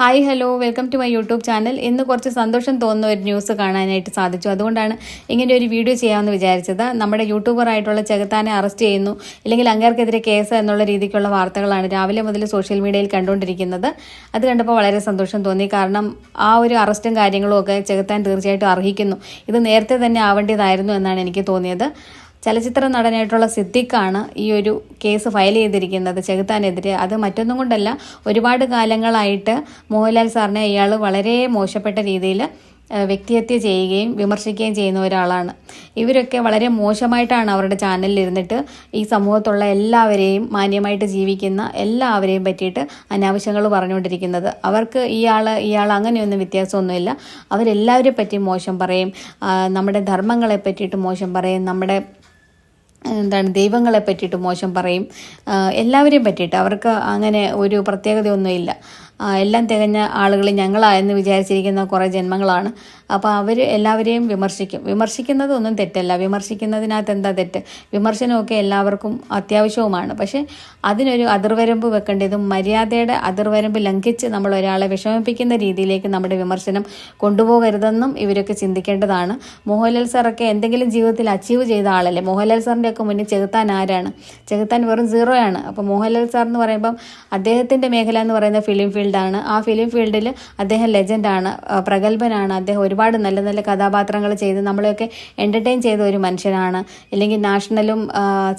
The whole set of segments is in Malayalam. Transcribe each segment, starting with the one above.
Hi hello welcome to my YouTube channel ഇന്ന് കുറച്ച് സന്തോഷം തോന്നുന്ന ഒരു ന്യൂസ് കാണാനായിട്ട് സാധിച്ചു. അതുകൊണ്ടാണ് ഇങ്ങനെ ഒരു വീഡിയോ ചെയ്യാമെന്ന് വിചാരിച്ചത്. നമ്മുടെ യൂട്യൂബർ ആയിട്ടുള്ള ചെകുത്താനെ അറസ്റ്റ് ചെയ്യുന്നു. ഇല്ലെങ്കിൽ അങ്ങേർക്കെതിരെ കേസ് എന്നുള്ള രീതിക്കുള്ള വാർത്തകളാണ് രാവിലെ മുതൽ സോഷ്യൽ മീഡിയയിൽ കണ്ടുകൊണ്ടിരിക്കുന്നത്. അത് കണ്ടപ്പോൾ വളരെ സന്തോഷം തോന്നി. കാരണം ആ ഒരു അറസ്റ്റും കാര്യങ്ങളും ഒക്കെ ചെകുത്താൻ തീർച്ചയായിട്ടും അർഹിക്കുന്നു. ഇത് നേരത്തെ തന്നെ ആവേണ്ടതായിരുന്നു എന്നാണ് എനിക്ക് തോന്നിയത്. ചലച്ചിത്ര നടനായിട്ടുള്ള സിദ്ദിഖാണ് ഈ ഒരു കേസ് ഫയൽ ചെയ്തിരിക്കുന്നത് ചെകുത്താനെതിരെ. അത് മറ്റൊന്നും കൊണ്ടല്ല ഒരുപാട് കാലങ്ങളായിട്ട് മോഹൻലാൽ സാറിനെ ഇയാൾ വളരെ മോശപ്പെട്ട രീതിയിൽ വ്യക്തിഹത്യ ചെയ്യുകയും വിമർശിക്കുകയും ചെയ്യുന്ന ഒരാളാണ്. ഇവരൊക്കെ വളരെ മോശമായിട്ടാണ് അവരുടെ ചാനലിൽ ഇരുന്നിട്ട് ഈ സമൂഹത്തുള്ള എല്ലാവരെയും മാന്യമായിട്ട് ജീവിക്കുന്ന എല്ലാവരെയും പറ്റിയിട്ട് അനാവശ്യങ്ങൾ പറഞ്ഞുകൊണ്ടിരിക്കുന്നത്. അവർക്ക് ഇയാൾ ഇയാൾ അങ്ങനെയൊന്നും വ്യത്യാസമൊന്നുമില്ല. അവരെല്ലാവരെ പറ്റി മോശം പറയും. നമ്മുടെ ധർമ്മങ്ങളെ പറ്റിയിട്ട് മോശം പറയും. നമ്മുടെ എന്താണ് ദൈവങ്ങളെ പറ്റിയിട്ട് മോശം പറയും. എല്ലാവരെയും പറ്റിയിട്ട്. അവർക്ക് അങ്ങനെ ഒരു പ്രത്യേകതയൊന്നുമില്ല. എല്ലാം തികഞ്ഞ ആളുകൾ ഞങ്ങളായെന്ന് വിചാരിച്ചിരിക്കുന്ന കുറേ ജന്മങ്ങളാണ്. അപ്പോൾ അവർ എല്ലാവരെയും വിമർശിക്കും. വിമർശിക്കുന്നതൊന്നും തെറ്റല്ല. വിമർശിക്കുന്നതിനകത്ത് എന്താ തെറ്റ്? വിമർശനമൊക്കെ എല്ലാവർക്കും അത്യാവശ്യവുമാണ്. പക്ഷേ അതിനൊരു അതിർവരമ്പ് വെക്കേണ്ടതും മര്യാദയുടെ അതിർവരമ്പ് ലംഘിച്ച് നമ്മൾ ഒരാളെ വിഷമിപ്പിക്കുന്ന രീതിയിലേക്ക് നമ്മുടെ വിമർശനം കൊണ്ടുപോകരുതെന്നും ഇവരൊക്കെ ചിന്തിക്കേണ്ടതാണ്. മോഹൻലാൽ സാറൊക്കെ എന്തെങ്കിലും ജീവിതത്തിൽ അച്ചീവ് ചെയ്ത ആളല്ലേ? മോഹൻലാൽ സാറിന്റെ ഒക്കെ മുന്നിൽ ചെകുത്താൻ ആരാണ്? ചെകുത്താൻ വെറും സീറോ ആണ് അപ്പോൾ മോഹൻലാൽ സാർ എന്ന് പറയുമ്പം അദ്ദേഹത്തിന്റെ മേഖല എന്ന് പറയുന്ന ഫിലിം ഫീൽഡാണ്. ആ ഫിലിം ഫീൽഡിൽ അദ്ദേഹം ലെജൻഡാണ് പ്രഗത്ഭനാണ്. അദ്ദേഹം ഒരുപാട് നല്ല നല്ല കഥാപാത്രങ്ങൾ ചെയ്ത് നമ്മളെയൊക്കെ എന്റർടൈൻ ചെയ്ത ഒരു മനുഷ്യനാണ്. ഇല്ലെങ്കിൽ നാഷണലും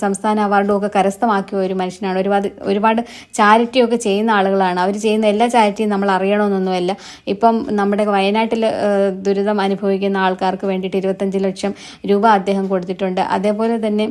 സംസ്ഥാന അവാർഡും ഒക്കെ കരസ്ഥമാക്കിയ ഒരു മനുഷ്യനാണ്. ഒരുപാട് ഒരുപാട് ചാരിറ്റിയൊക്കെ ചെയ്യുന്ന ആളുകളാണ്. അവർ ചെയ്യുന്ന എല്ലാ ചാരിറ്റിയും നമ്മൾ അറിയണമെന്നൊന്നുമല്ല. ഇപ്പം നമ്മുടെ വയനാട്ടിൽ ദുരിതം അനുഭവിക്കുന്ന ആൾക്കാർക്ക് വേണ്ടിയിട്ട് ഇരുപത്തഞ്ച് ലക്ഷം രൂപ അദ്ദേഹം കൊടുത്തിട്ടുണ്ട്. അതേപോലെ തന്നെ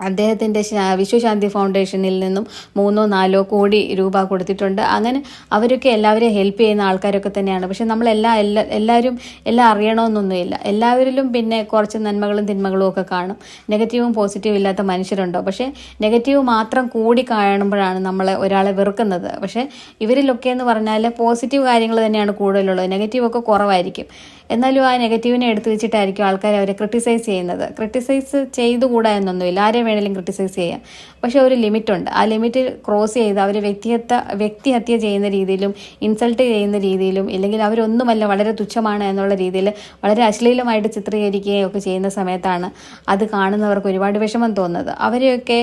അദ്ദേഹത്തിന്റെ വിശ്വശാന്തി ഫൗണ്ടേഷനിൽ നിന്നും മൂന്നോ നാലോ കോടി രൂപ കൊടുത്തിട്ടുണ്ട്. അങ്ങനെ അവരൊക്കെ എല്ലാവരെയും ഹെൽപ്പ് ചെയ്യുന്ന ആൾക്കാരൊക്കെ തന്നെയാണ്. പക്ഷെ നമ്മളെല്ലാ എല്ലാ എല്ലാവരും എല്ലാം അറിയണമെന്നൊന്നുമില്ല. എല്ലാവരിലും പിന്നെ കുറച്ച് നന്മകളും തിന്മകളും ഒക്കെ കാണും. നെഗറ്റീവും പോസിറ്റീവും ഇല്ലാത്ത മനുഷ്യരുണ്ടോ? പക്ഷേ നെഗറ്റീവ് മാത്രം കൂടി കാണുമ്പോഴാണ് നമ്മളെ ഒരാളെ വെറുക്കുന്നത്. പക്ഷേ ഇവരിലൊക്കെ എന്ന് പറഞ്ഞാൽ പോസിറ്റീവ് കാര്യങ്ങൾ തന്നെയാണ് കൂടുതലുള്ളത്. നെഗറ്റീവ് ഒക്കെ കുറവായിരിക്കും. എന്നാലും ആ നെഗറ്റീവിനെ എടുത്തു വെച്ചിട്ടായിരിക്കും ആൾക്കാർ അവരെ ക്രിട്ടിസൈസ് ചെയ്യുന്നത്. ക്രിട്ടിസൈസ് ചെയ്തുകൂടാ എന്നൊന്നുമില്ല. ആരെ വേണമെങ്കിലും ക്രിട്ടിസൈസ് ചെയ്യാം. പക്ഷേ ഒരു ലിമിറ്റുണ്ട് ആ ലിമിറ്റ് ക്രോസ് ചെയ്ത് അവർ വ്യക്തിഹത്യ വ്യക്തിഹത്യ ചെയ്യുന്ന രീതിയിലും ഇൻസൾട്ട് ചെയ്യുന്ന രീതിയിലും ഇല്ലെങ്കിൽ അവരൊന്നുമല്ല വളരെ തുച്ഛമാണ് എന്നുള്ള രീതിയിൽ വളരെ അശ്ലീലമായിട്ട് ചിത്രീകരിക്കുകയും ഒക്കെ ചെയ്യുന്ന സമയത്താണ് അത് കാണുന്നവർക്ക് ഒരുപാട് വിഷമം തോന്നുന്നത്. അവരെയൊക്കെ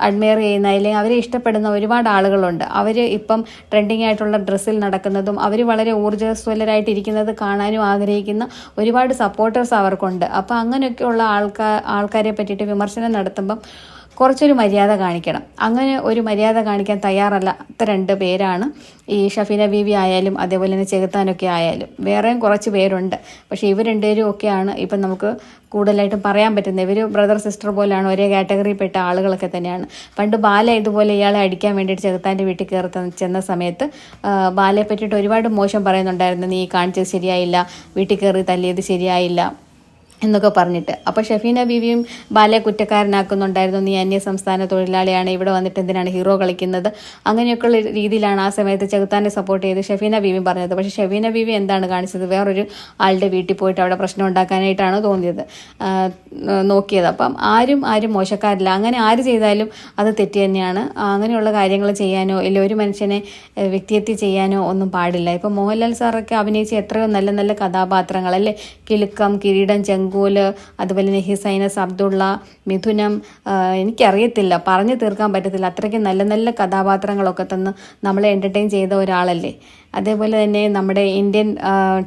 അഡ്മയർ ചെയ്യുന്ന അല്ലെങ്കിൽ അവരെ ഇഷ്ടപ്പെടുന്ന ഒരുപാട് ആളുകളുണ്ട്. അവർ ഇപ്പം ട്രെൻഡിങ് ആയിട്ടുള്ള ഡ്രസ്സിൽ നടക്കുന്നതും അവർ വളരെ ഊർജസ്വലരായിട്ടിരിക്കുന്നത് കാണാനും ആഗ്രഹിക്കുന്ന ഒരുപാട് സപ്പോർട്ടേഴ്സ് അവർക്കുണ്ട്. അപ്പോൾ അങ്ങനെയൊക്കെയുള്ള ആൾക്കാർ ആൾക്കാരെ പറ്റിയിട്ട് വിമർശനം നടത്തുമ്പം കുറച്ചൊരു മര്യാദ കാണിക്കണം. അങ്ങനെ ഒരു മര്യാദ കാണിക്കാൻ തയ്യാറല്ലാത്ത രണ്ട് പേരാണ് ഈ ഷഫീന ബീവി ആയാലും അതേപോലെ തന്നെ ചെകുത്താനൊക്കെ ആയാലും. വേറെയും കുറച്ച് പേരുണ്ട്. പക്ഷേ ഇവർ രണ്ടുപേരും ഒക്കെയാണ് ഇപ്പം നമുക്ക് കൂടുതലായിട്ടും പറയാൻ പറ്റുന്നത്. ഇവർ ബ്രദർ സിസ്റ്റർ പോലെയാണ് ഒരേ കാറ്റഗറിയിൽപ്പെട്ട ആളുകളൊക്കെ തന്നെയാണ്. പണ്ട് ബാല ഇതുപോലെ ഇയാളെ അടിക്കാൻ വേണ്ടിയിട്ട് ചെറുത്താന്റെ വീട്ടിൽ കയറി ചെന്ന സമയത്ത് ബാലയെ പറ്റിയിട്ട് ഒരുപാട് മോശം പറയുന്നുണ്ടായിരുന്നു. നീ കാണിച്ചത് ശരിയായില്ല. വീട്ടിൽ കയറി തല്ലിയത് ശരിയായില്ല. എന്നൊക്കെ പറഞ്ഞിട്ട്. അപ്പോൾ ഷെഫീന ബീവിയും ബാലയെ കുറ്റക്കാരനാക്കുന്നുണ്ടായിരുന്നു. നീ അന്യ സംസ്ഥാന തൊഴിലാളിയാണ് ഇവിടെ വന്നിട്ട് എന്തിനാണ് ഹീറോ കളിക്കുന്നത്? അങ്ങനെയൊക്കെയുള്ള രീതിയിലാണ് ആ സമയത്ത് ചെകുത്താനെ സപ്പോർട്ട് ചെയ്ത് ഷെഫീന ബീവിയും പറഞ്ഞത്. പക്ഷേ ഷെഫീന ബീവി എന്താണ് കാണിച്ചത്? വേറൊരു ആളുടെ വീട്ടിൽ പോയിട്ട് അവിടെ പ്രശ്നം ഉണ്ടാക്കാനായിട്ടാണ് തോന്നിയത്. നോക്കിയത്. അപ്പം ആരും ആരും മോശക്കാരില്ല. അങ്ങനെ ആര് ചെയ്താലും അത് തെറ്റ് തന്നെയാണ്. അങ്ങനെയുള്ള കാര്യങ്ങൾ ചെയ്യാനോ ഇല്ല ഒരു മനുഷ്യനെ വ്യക്തിയെത്തി ചെയ്യാനോ ഒന്നും പാടില്ല. ഇപ്പം മോഹൻലാൽ സാറൊക്കെ അഭിനയിച്ച എത്രയോ നല്ല നല്ല കഥാപാത്രങ്ങൾ അല്ലേ കിലുക്കം കിരീടം ചെങ്കോൽ അതുപോലെ തന്നെ ഹിസൈനസ് അബ്ദുള്ള മിഥുനം എനിക്കറിയത്തില്ല. പറഞ്ഞു തീർക്കാൻ പറ്റത്തില്ല. അത്രയ്ക്ക് നല്ല നല്ല കഥാപാത്രങ്ങളൊക്കെ തന്ന് നമ്മളെ എന്റർടൈൻ ചെയ്ത ഒരാളല്ലേ. അതേപോലെ തന്നെ നമ്മുടെ ഇന്ത്യൻ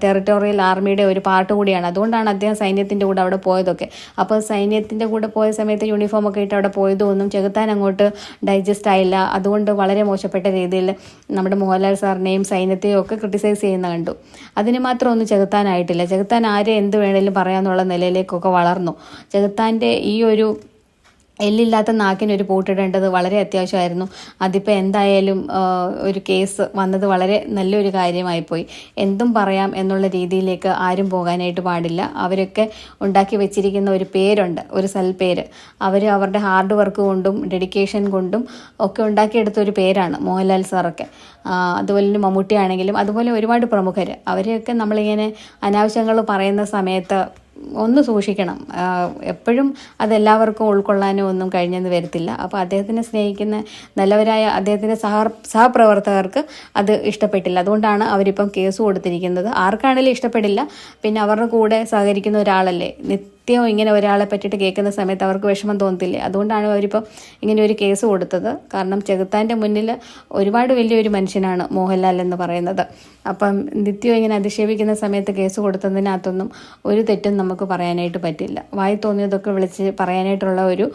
ടെറിട്ടോറിയൽ ആർമിയുടെ ഒരു പാർട്ട് കൂടിയാണ്. അതുകൊണ്ടാണ് അദ്ദേഹം സൈന്യത്തിന്റെ കൂടെ അവിടെ പോയതൊക്കെ. അപ്പോൾ സൈന്യത്തിന്റെ കൂടെ പോയ സമയത്ത് യൂണിഫോം ഒക്കെ ഇട്ട് അവിടെ പോയതൊന്നും ചെകുത്താൻ അങ്ങോട്ട് ഡൈജസ്റ്റ് ആയില്ല. അതുകൊണ്ട് വളരെ മോശപ്പെട്ട രീതിയിൽ നമ്മുടെ മോഹൻലാൽ സാറിനെയും സൈന്യത്തെയും ഒക്കെ ക്രിട്ടിസൈസ് ചെയ്യുന്ന കണ്ടു. അതിന് മാത്രം ഒന്നും ചെകുത്താനായിട്ടില്ല. ചെകുത്താൻ ആരെ എന്ത് വേണേലും പറയാമെന്നുള്ള നിലയിലേക്കൊക്കെ വളർന്നു. ചെകുത്താന്റെ ഈ ഒരു എല്ലില്ലാത്ത നാക്കിന് ഒരു പൂട്ടിടേണ്ടത് വളരെ അത്യാവശ്യമായിരുന്നു. അതിപ്പോൾ എന്തായാലും ഒരു കേസ് വന്നത് വളരെ നല്ലൊരു കാര്യമായിപ്പോയി. എന്തും പറയാം എന്നുള്ള രീതിയിലേക്ക് ആരും പോകാനായിട്ട് പാടില്ല. അവരൊക്കെ ഉണ്ടാക്കി വെച്ചിരിക്കുന്ന ഒരു പേരുണ്ട് ഒരു സൽപ്പേര് അവർ അവരുടെ ഹാർഡ് വർക്ക് കൊണ്ടും ഡെഡിക്കേഷൻ കൊണ്ടും ഒക്കെ ഉണ്ടാക്കിയെടുത്ത ഒരു പേരാണ് മോഹൻലാൽ സാറൊക്കെ. അതുപോലെ തന്നെ മമ്മൂട്ടി ആണെങ്കിലും അതുപോലെ ഒരുപാട് പ്രമുഖർ അവരെയൊക്കെ നമ്മളിങ്ങനെ അനാവശ്യങ്ങൾ പറയുന്ന സമയത്ത് ഒന്ന് സൂക്ഷിക്കണം. എപ്പോഴും അതെല്ലാവർക്കും ഉൾക്കൊള്ളാനും ഒന്നും കഴിഞ്ഞെന്ന് വരത്തില്ല. അപ്പോൾ അദ്ദേഹത്തിനെ സ്നേഹിക്കുന്ന നല്ലവരായ അദ്ദേഹത്തിന്റെ സഹ സഹപ്രവർത്തകർക്ക് അത് ഇഷ്ടപ്പെട്ടില്ല. അതുകൊണ്ടാണ് അവരിപ്പം കേസ് കൊടുത്തിരിക്കുന്നത്. ആർക്കാണെങ്കിലും ഇഷ്ടപ്പെടില്ല. പിന്നെ അവരുടെ കൂടെ സഹകരിക്കുന്ന ഒരാളല്ലേ? നിത്യവും ഇങ്ങനെ ഒരാളെ പറ്റിയിട്ട് കേൾക്കുന്ന സമയത്ത് അവർക്ക് വിഷമം തോന്നത്തില്ലേ? അതുകൊണ്ടാണ് അവരിപ്പോൾ ഇങ്ങനെ ഒരു കേസ് കൊടുത്തത്. കാരണം ചെകുത്താന്റെ മുന്നിൽ ഒരുപാട് വലിയൊരു മനുഷ്യനാണ് മോഹൻലാൽ എന്ന് പറയുന്നത്. അപ്പം നിത്യവും ഇങ്ങനെ അധിക്ഷേപിക്കുന്ന സമയത്ത് കേസ് കൊടുത്തതിനകത്തൊന്നും ഒരു തെറ്റും നമുക്ക് പറയാനായിട്ട് പറ്റില്ല. വായി തോന്നിയതൊക്കെ വിളിച്ച് പറയാനായിട്ടുള്ള ഒരു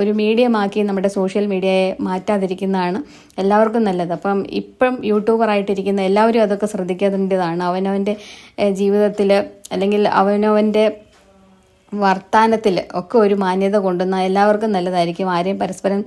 ഒരു മീഡിയമാക്കി നമ്മുടെ സോഷ്യൽ മീഡിയയെ മാറ്റാതിരിക്കുന്നതാണ് എല്ലാവർക്കും നല്ലത്. അപ്പം ഇപ്പം യൂട്യൂബറായിട്ടിരിക്കുന്ന എല്ലാവരും അതൊക്കെ ശ്രദ്ധിക്കേണ്ടതാണ് അവനവന്റെ ജീവിതത്തിൽ അല്ലെങ്കിൽ അവനവന്റെ വർത്താനത്തിൽ ഒക്കെ ഒരു മാന്യത കൊണ്ടുവന്ന എല്ലാവർക്കും നല്ലതായിരിക്കും. ആരെയും പരസ്പരം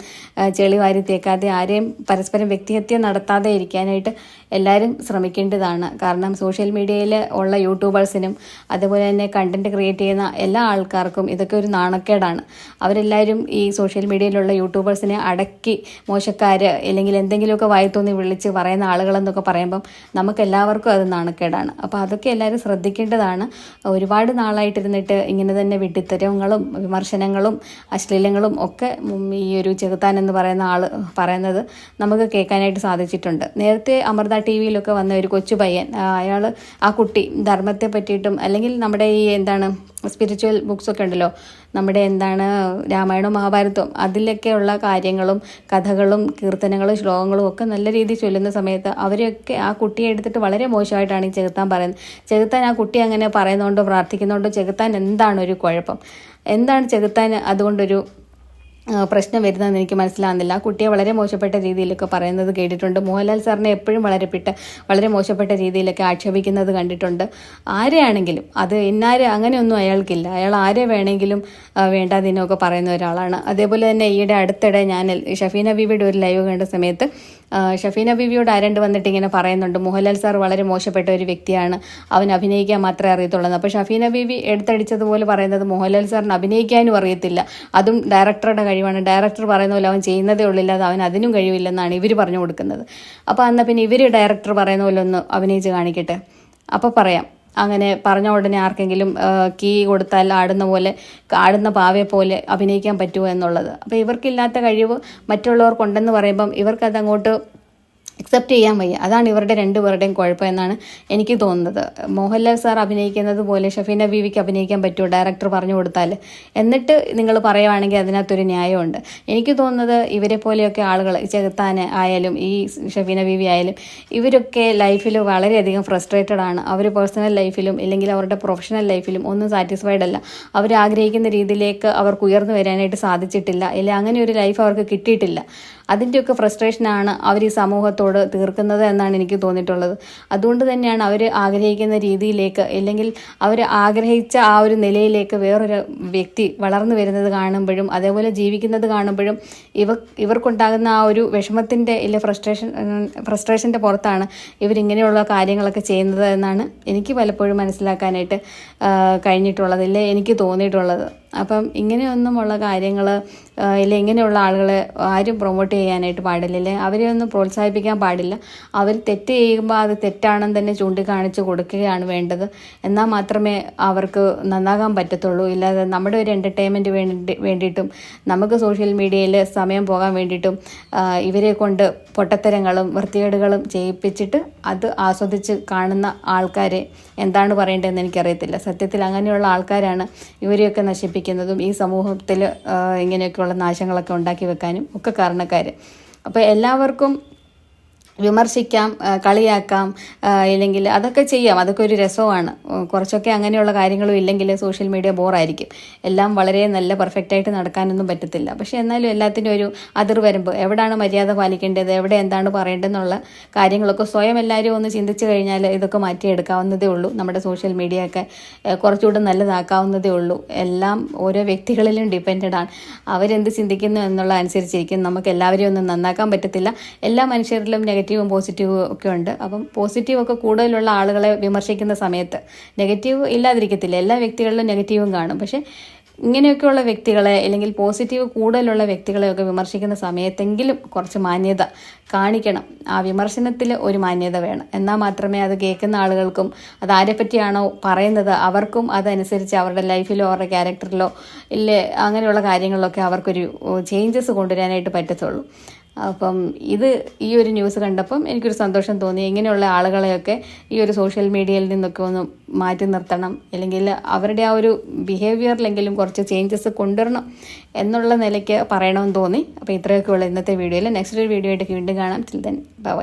ചെളി വാരി തേക്കാതെ ആരെയും പരസ്പരം വ്യക്തിഹത്യ നടത്താതെ ഇരിക്കാനായിട്ട് എല്ലാവരും ശ്രമിക്കേണ്ടതാണ്. കാരണം സോഷ്യൽ മീഡിയയിൽ ഉള്ള യൂട്യൂബേഴ്സിനും അതുപോലെ തന്നെ കണ്ടന്റ് ക്രിയേറ്റ് ചെയ്യുന്ന എല്ലാ ആൾക്കാർക്കും ഇതൊക്കെ ഒരു നാണക്കേടാണ്. അവരെല്ലാവരും ഈ സോഷ്യൽ മീഡിയയിലുള്ള യൂട്യൂബേഴ്സിനെ അടക്കി മോശക്കാർ അല്ലെങ്കിൽ എന്തെങ്കിലുമൊക്കെ വായത്തോന്നി വിളിച്ച് പറയുന്ന ആളുകളെന്നൊക്കെ പറയുമ്പം നമുക്ക് എല്ലാവർക്കും അത് നാണക്കേടാണ്. അപ്പോൾ അതൊക്കെ എല്ലാവരും ശ്രദ്ധിക്കേണ്ടതാണ്. ഒരുപാട് നാളായിട്ടിരുന്നിട്ട് ഇങ്ങനെ തന്നെ വിഡ്ഢിത്തരങ്ങളും വിമർശനങ്ങളും അശ്ലീലങ്ങളും ഒക്കെ ഈ ഒരു ചെകുത്താൻ എന്ന് പറയുന്ന ആൾ പറയുന്നത് നമുക്ക് കേൾക്കാനായിട്ട് സാധിച്ചിട്ടുണ്ട്. നേരത്തെ അമൃത ടി വിയിലൊക്കെ വന്ന ഒരു കൊച്ചു പയ്യൻ അയാൾ ആ കുട്ടി ധർമ്മത്തെ പറ്റിയിട്ടും അല്ലെങ്കിൽ നമ്മുടെ ഈ എന്താണ് സ്പിരിച്വൽ ബുക്സ് ഒക്കെ ഉണ്ടല്ലോ നമ്മുടെ എന്താണ് രാമായണവും മഹാഭാരതവും അതിലൊക്കെയുള്ള കാര്യങ്ങളും കഥകളും കീർത്തനങ്ങളും ശ്ലോകങ്ങളും ഒക്കെ നല്ല രീതിയിൽ ചൊല്ലുന്ന സമയത്ത് അവരെയൊക്കെ ആ കുട്ടിയെ എടുത്തിട്ട് വളരെ മോശമായിട്ടാണ് ഈ ചെകുത്താൻ പറയുന്നത്. ചെകുത്താൻ ആ കുട്ടി അങ്ങനെ പറയുന്നതുകൊണ്ടോ പ്രാർത്ഥിക്കുന്നതുകൊണ്ടോ ചെകുത്താൻ എന്താണ് ഒരു കുഴപ്പം? എന്താണ് ചെകുത്താൻ അതുകൊണ്ടൊരു പ്രശ്നം വരുന്നതെന്ന് എനിക്ക് മനസ്സിലാകുന്നില്ല കുട്ടിയെ വളരെ മോശപ്പെട്ട രീതിയിലൊക്കെ പറയുന്നത് കേട്ടിട്ടുണ്ട്. മോഹൻലാൽ സാറിനെ എപ്പോഴും വളരെ പിട്ട് വളരെ മോശപ്പെട്ട രീതിയിലൊക്കെ ആക്ഷേപിക്കുന്നത് കണ്ടിട്ടുണ്ട്. ആരെയാണെങ്കിലും അത് ഇന്നാരെ അങ്ങനെയൊന്നും അയാൾക്കില്ല. അയാൾ ആരെ വേണമെങ്കിലും വേണ്ടാതിനൊക്കെ പറയുന്ന ഒരാളാണ്. അതേപോലെ തന്നെ ഈയിടെ അടുത്തിടെ ഞാൻ ഷഫീന ബീവിയുടെ ഒരു ലൈവ് കണ്ട സമയത്ത് ഷഫീന ബീവിയോട് ആരണ്ട് വന്നിട്ട് ഇങ്ങനെ പറയുന്നുണ്ട് മോഹൻലാൽ സാർ വളരെ മോശപ്പെട്ട ഒരു വ്യക്തിയാണ് അവൻ അഭിനയിക്കാൻ മാത്രമേ അറിയത്തുള്ളൂ. അപ്പോൾ ഷഫീന ബീവി എടുത്തടിച്ചതുപോലെ പറയുന്നത് മോഹൻലാൽ സാറിന് അഭിനയിക്കാനും അറിയത്തില്ല. അതും ഡയറക്ടറുടെ കഴിവാണ്. ഡയറക്ടർ പറയുന്ന പോലെ അവൻ ചെയ്യുന്നതേ ഉള്ളില്ല അത് അവൻ അതിനും കഴിവില്ലെന്നാണ് ഇവർ പറഞ്ഞു കൊടുക്കുന്നത്. അപ്പോൾ എന്നാൽ പിന്നെ ഇവർ ഡയറക്ടർ പറയുന്ന പോലെ ഒന്ന് അഭിനയിച്ച് കാണിക്കട്ടെ. അപ്പോൾ പറയാം. അങ്ങനെ പറഞ്ഞ ഉടനെ ആർക്കെങ്കിലും കീ കൊടുത്താൽ ആടുന്ന പോലെ ആടുന്ന പാവയെ പോലെ അഭിനയിക്കാൻ പറ്റുമോ എന്നുള്ളത്. അപ്പോൾ ഇവർക്കില്ലാത്ത കഴിവ് മറ്റുള്ളവർക്കുണ്ടെന്ന് പറയുമ്പം ഇവർക്കത് അങ്ങോട്ട് അക്സെപ്റ്റ് ചെയ്യാൻ വയ്യ. അതാണ് ഇവരുടെ രണ്ടുപേരുടെയും കുഴപ്പം എന്നാണ് എനിക്ക് തോന്നുന്നത്. മോഹൻലാൽ സാർ അഭിനയിക്കുന്നത് പോലെ ഷഫീന ബീവിക്ക് അഭിനയിക്കാൻ പറ്റുമോ? ഡയറക്ടർ പറഞ്ഞു കൊടുത്താൽ. എന്നിട്ട് നിങ്ങൾ പറയുവാണെങ്കിൽ അതിനകത്തൊരു ന്യായമുണ്ട്. എനിക്ക് തോന്നുന്നത് ഇവരെ പോലെയൊക്കെ ആളുകൾ ചെകുത്താൻ ആയാലും ഈ ഷഫീന ബീവി ആയാലും ഇവരൊക്കെ ലൈഫിൽ വളരെയധികം ഫ്രസ്ട്രേറ്റഡ് ആണ്. അവർ പേഴ്സണൽ ലൈഫിലും ഇല്ലെങ്കിൽ അവരുടെ പ്രൊഫഷണൽ ലൈഫിലും ഒന്നും സാറ്റിസ്ഫൈഡ് അല്ല. അവർ ആഗ്രഹിക്കുന്ന രീതിയിലേക്ക് അവർക്ക് ഉയർന്നു വരാനായിട്ട് സാധിച്ചിട്ടില്ല. ഇല്ല അങ്ങനെ ഒരു ലൈഫ് അവർക്ക് കിട്ടിയിട്ടില്ല. അതിന്റെയൊക്കെ ഫ്രസ്ട്രേഷനാണ് അവർ ഈ സമൂഹത്തോട് തീർക്കുന്നത് എന്നാണ് എനിക്ക് തോന്നിയിട്ടുള്ളത്. അതുകൊണ്ട് തന്നെയാണ് അവർ ആഗ്രഹിക്കുന്ന രീതിയിലേക്ക് അല്ലെങ്കിൽ അവർ ആഗ്രഹിച്ച ആ ഒരു നിലയിലേക്ക് വേറൊരു വ്യക്തി വളർന്നു വരുന്നത് കാണുമ്പോഴും അതേപോലെ ജീവിക്കുന്നത് കാണുമ്പോഴും ഇവ ഇവർക്കുണ്ടാകുന്ന ആ ഒരു വിഷമത്തിന്റെ ഇല്ല ഫ്രസ്ട്രേഷൻ ഫ്രസ്ട്രേഷന്റെ പുറത്താണ് ഇവരിങ്ങനെയുള്ള കാര്യങ്ങളൊക്കെ ചെയ്യുന്നത് എന്നാണ് എനിക്ക് പലപ്പോഴും മനസ്സിലാക്കാനായിട്ട് കഴിഞ്ഞിട്ടുള്ളത് ഇല്ലേ എനിക്ക് തോന്നിയിട്ടുള്ളത്. അപ്പം ഇങ്ങനെയൊന്നുമുള്ള കാര്യങ്ങൾ അല്ലെങ്കിൽ ഇങ്ങനെയുള്ള ആളുകളെ ആരും പ്രൊമോട്ട് ചെയ്യാനായിട്ട് പാടില്ല. ഇല്ലേ അവരെ ഒന്നും പ്രോത്സാഹിപ്പിക്കാൻ പാടില്ല. അവർ തെറ്റ് ചെയ്യുമ്പോൾ അത് തെറ്റാണെന്ന് തന്നെ ചൂണ്ടിക്കാണിച്ച് കൊടുക്കുകയാണ് വേണ്ടത്. എന്നാൽ മാത്രമേ അവർക്ക് നന്നാകാൻ പറ്റത്തുള്ളൂ. ഇല്ലാതെ നമ്മുടെ ഒരു എന്റർടൈൻമെന്റ് വേണ്ടി വേണ്ടിയിട്ടും നമുക്ക് സോഷ്യൽ മീഡിയയിൽ സമയം പോകാൻ വേണ്ടിയിട്ടും ഇവരെ കൊണ്ട് പൊട്ടത്തരങ്ങളും വൃത്തികേടുകളും ചെയ്യിപ്പിച്ചിട്ട് അത് ആസ്വദിച്ച് കാണുന്ന ആൾക്കാരെ എന്താണ് പറയേണ്ടതെന്ന് എനിക്കറിയത്തില്ല. സത്യത്തിൽ അങ്ങനെയുള്ള ആൾക്കാരാണ് ഇവരെയൊക്കെ നശിപ്പിക്കുന്നതും. ഈ സമൂഹത്തിൽ ഇങ്ങനെയൊക്കെയുള്ള നാശങ്ങളൊക്കെ ഉണ്ടാക്കി വെക്കാനും ഒക്കെ കാരണക്കാർ അപ്പോൾ എല്ലാവർക്കും വിമർശിക്കാം കളിയാക്കാം ഇല്ലെങ്കിൽ അതൊക്കെ ചെയ്യാം. അതൊക്കെ ഒരു രസമാണ്. കുറച്ചൊക്കെ അങ്ങനെയുള്ള കാര്യങ്ങളും ഇല്ലെങ്കിൽ സോഷ്യൽ മീഡിയ ബോറായിരിക്കും. എല്ലാം വളരെ നല്ല പെർഫെക്റ്റായിട്ട് നടക്കാനൊന്നും പറ്റത്തില്ല. പക്ഷേ എന്നാലും എല്ലാത്തിനും ഒരു അതിർ വരുമ്പോൾ എവിടെയാണ് മര്യാദ പാലിക്കേണ്ടത്? എവിടെ എന്താണ് പറയേണ്ടതെന്നുള്ള കാര്യങ്ങളൊക്കെ സ്വയം എല്ലാവരും ഒന്ന് ചിന്തിച്ചു കഴിഞ്ഞാൽ ഇതൊക്കെ മാറ്റിയെടുക്കാവുന്നതേ ഉള്ളൂ. നമ്മുടെ സോഷ്യൽ മീഡിയ ഒക്കെ കുറച്ചുകൂടെ നല്ലതാക്കാവുന്നതേ ഉള്ളൂ. എല്ലാം ഓരോ വ്യക്തികളിലും ഡിപ്പെൻഡഡ് ആണ്. അവരെന്ത് ചിന്തിക്കുന്നു എന്നുള്ള അനുസരിച്ചിരിക്കും. നമുക്ക് എല്ലാവരെയും ഒന്നും നന്നാക്കാൻ പറ്റത്തില്ല. എല്ലാ മനുഷ്യരിലും നെഗറ്റീവും പോസിറ്റീവും ഒക്കെ ഉണ്ട്. അപ്പം പോസിറ്റീവ് ഒക്കെ കൂടുതലുള്ള ആളുകളെ വിമർശിക്കുന്ന സമയത്ത് നെഗറ്റീവ് ഇല്ലാതിരിക്കത്തില്ല. എല്ലാ വ്യക്തികളിലും നെഗറ്റീവും കാണും. പക്ഷേ ഇങ്ങനെയൊക്കെയുള്ള വ്യക്തികളെ അല്ലെങ്കിൽ പോസിറ്റീവ് കൂടുതലുള്ള വ്യക്തികളെയൊക്കെ വിമർശിക്കുന്ന സമയത്തെങ്കിലും കുറച്ച് മാന്യത കാണിക്കണം. ആ വിമർശനത്തിൽ ഒരു മാന്യത വേണം. എന്നാൽ മാത്രമേ അത് കേൾക്കുന്ന ആളുകൾക്കും അത് ആരെപ്പറ്റിയാണോ പറയുന്നത് അവർക്കും അതനുസരിച്ച് അവരുടെ ലൈഫിലോ അവരുടെ ക്യാരക്ടറിലോ ഇല്ലേ അങ്ങനെയുള്ള കാര്യങ്ങളിലൊക്കെ അവർക്കൊരു ചേഞ്ചസ് കൊണ്ടുവരാനായിട്ട് പറ്റത്തുള്ളൂ. അപ്പം ഇത് ഈ ഒരു ന്യൂസ് കണ്ടപ്പം എനിക്കൊരു സന്തോഷം തോന്നി. ഇങ്ങനെയുള്ള ആളുകളെയൊക്കെ ഈ ഒരു സോഷ്യൽ മീഡിയയിൽ നിന്നൊക്കെ ഒന്ന് മാറ്റി നിർത്തണം. അല്ലെങ്കിൽ അവരുടെ ആ ഒരു ബിഹേവിയറിലെങ്കിലും കുറച്ച് ചേഞ്ചസ് കൊണ്ടുവരണം എന്നുള്ള നിലയ്ക്ക് പറയണമെന്ന് തോന്നി. അപ്പോൾ ഇത്രയൊക്കെ ഉള്ള ഇന്നത്തെ വീഡിയോയിൽ നെക്സ്റ്റ് ഒരു വീഡിയോ ആയിട്ട് വീണ്ടും കാണാം. ചിൽ ദെൻ ബൈ